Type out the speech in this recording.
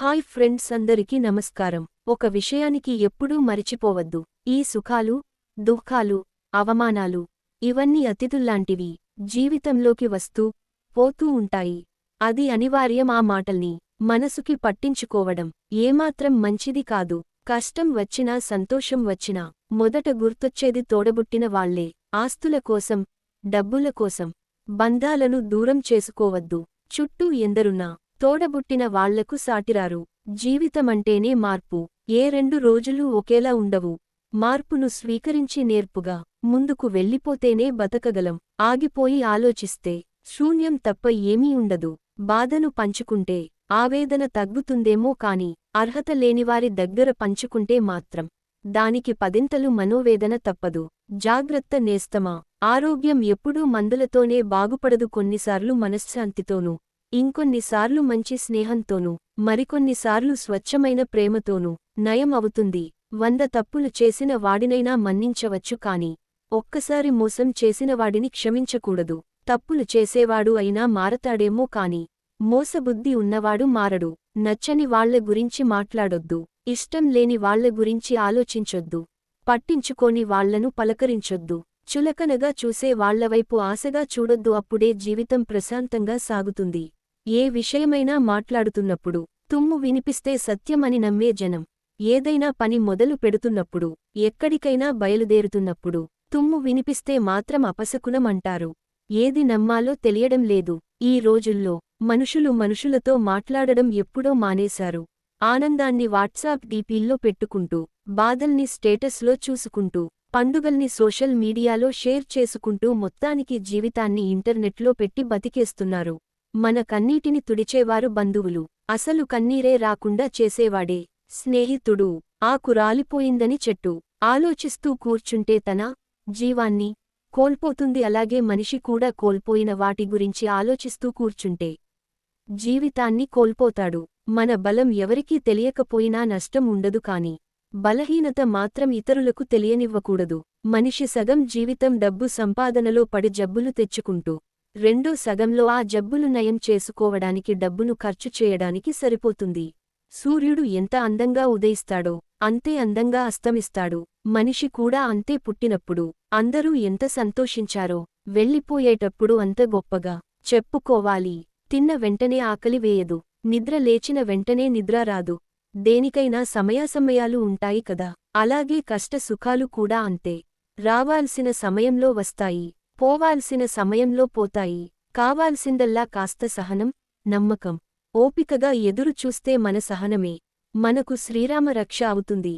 Hi friends అందరికీ నమస్కారం. ఒక విషయానికి ఎప్పుడూ మరిచిపోవద్దు. ఈ సుఖాలు దుఃఖాలు అవమానాలు ఇవన్నీ అతిథుల్లాంటివి. జీవితంలోకి వస్తూ పోతూ ఉంటాయి. అది అనివార్యం ఆ మాటల్ని మనసుకి పట్టించుకోవడం ఏమాత్రం మంచిది కాదు. కష్టం వచ్చినా సంతోషం వచ్చినా మొదట గుర్తొచ్చేది తోడబుట్టిన వాళ్ళే. ఆస్తుల కోసం డబ్బుల కోసం బంధాలను దూరం చేసుకోవద్దు. చుట్టూ ఎందరున్నా తోడబుట్టిన వాళ్ళకు సాటిరారు. జీవితమంటేనే మార్పు. ఏ రెండు రోజులూ ఒకేలా ఉండవు. మార్పును స్వీకరించి నేర్పుగా ముందుకు వెళ్ళిపోతేనే బతకగలం. ఆగిపోయి ఆలోచిస్తే శూన్యం తప్ప ఏమీ ఉండదు. బాధను పంచుకుంటే ఆవేదన తగ్గుతుందేమో కాని అర్హత లేనివారి దగ్గర పంచుకుంటే మాత్రం దానికి పదింతలు మనోవేదన తప్పదు. జాగ్రత్త నేస్తమా? ఆరోగ్యం ఎప్పుడూ మందులతోనే బాగుపడదు కొన్నిసార్లు మనశ్శాంతితోనూ. ఇంకొన్నిసార్లు మంచి స్నేహంతోనూ మరికొన్నిసార్లు స్వచ్ఛమైన ప్రేమతోనూ నయం అవుతుంది. వంద తప్పులు చేసిన వాడినైనా మన్నించవచ్చు కాని ఒక్కసారి మోసం చేసిన వాడిని క్షమించకూడదు. తప్పులు చేసేవాడు అయినా మారతాడేమో కాని మోసబుద్ధి ఉన్నవాడు మారడు. నచ్చని వాళ్ళ గురించి మాట్లాడొద్దు. ఇష్టం లేని వాళ్ళ గురించి ఆలోచించొద్దు. పట్టించుకోని వాళ్ళను పలకరించొద్దు. చులకనగా చూసే వాళ్ళవైపు ఆశగా చూడొద్దు. అప్పుడే జీవితం ప్రశాంతంగా సాగుతుంది. ఏ విషయమైనా మాట్లాడుతున్నప్పుడు తుమ్ము వినిపిస్తే సత్యమని నమ్మే జనం. ఏదైనా పని మొదలు పెడుతున్నప్పుడు ఎక్కడికైనా బయలుదేరుతున్నప్పుడు తుమ్ము వినిపిస్తే మాత్రం అపశకునం అంటారు ఏది నమ్మాలో తెలియడం లేదు. ఈ రోజుల్లో మనుషులు మనుషులతో మాట్లాడడం ఎప్పుడో మానేశారు. ఆనందాన్ని వాట్సాప్ డీపీల్లో పెట్టుకుంటూ బాధల్ని స్టేటస్లో చూసుకుంటూ పండుగల్ని సోషల్ మీడియాలో షేర్ చేసుకుంటూ మొత్తానికి జీవితాన్ని ఇంటర్నెట్లో పెట్టి బతికేస్తున్నారు. మన కన్నీటిని తుడిచేవారు బంధువులు. అసలు కన్నీరే రాకుండా చేసేవాడే స్నేహితుడు. ఆకు రాలిపోయిందని చెట్టు. ఆలోచిస్తూ కూర్చుంటే తన జీవాన్ని కోల్పోతుంది. అలాగే మనిషి కూడా కోల్పోయిన వాటి గురించి ఆలోచిస్తూ కూర్చుంటే జీవితాన్ని కోల్పోతాడు. మన బలం ఎవరికీ తెలియకపోయినా నష్టం ఉండదు కాని బలహీనత మాత్రం ఇతరులకు తెలియనివ్వకూడదు. మనిషి సగం జీవితం డబ్బు సంపాదనలో పడి జబ్బులు తెచ్చుకుంటూ రెండో సగంలో ఆ జబ్బులు నయం చేసుకోవడానికి డబ్బును ఖర్చు చేయడానికి సరిపోతుంది. సూర్యుడు ఎంత అందంగా ఉదయిస్తాడో అంతే అందంగా అస్తమిస్తాడు. మనిషి కూడా అంతే పుట్టినప్పుడు అందరూ ఎంత సంతోషించారో వెళ్ళిపోయేటప్పుడు అంత గొప్పగా. చెప్పుకోవాలి తిన్న వెంటనే ఆకలి వేయదు నిద్ర లేచిన వెంటనే నిద్ర రాదు. దేనికైనా సమయాసమయాలు ఉంటాయి కదా అలాగే కష్ట సుఖాలు కూడా అంతే. రావాల్సిన సమయంలో వస్తాయి. పోవాల్సిన సమయంలో పోతాయి. కావాల్సిందల్లా కాస్త సహనం నమ్మకం ఓపికగా ఎదురు చూస్తే మన సహనమే. మనకు శ్రీరామ రక్ష అవుతుంది.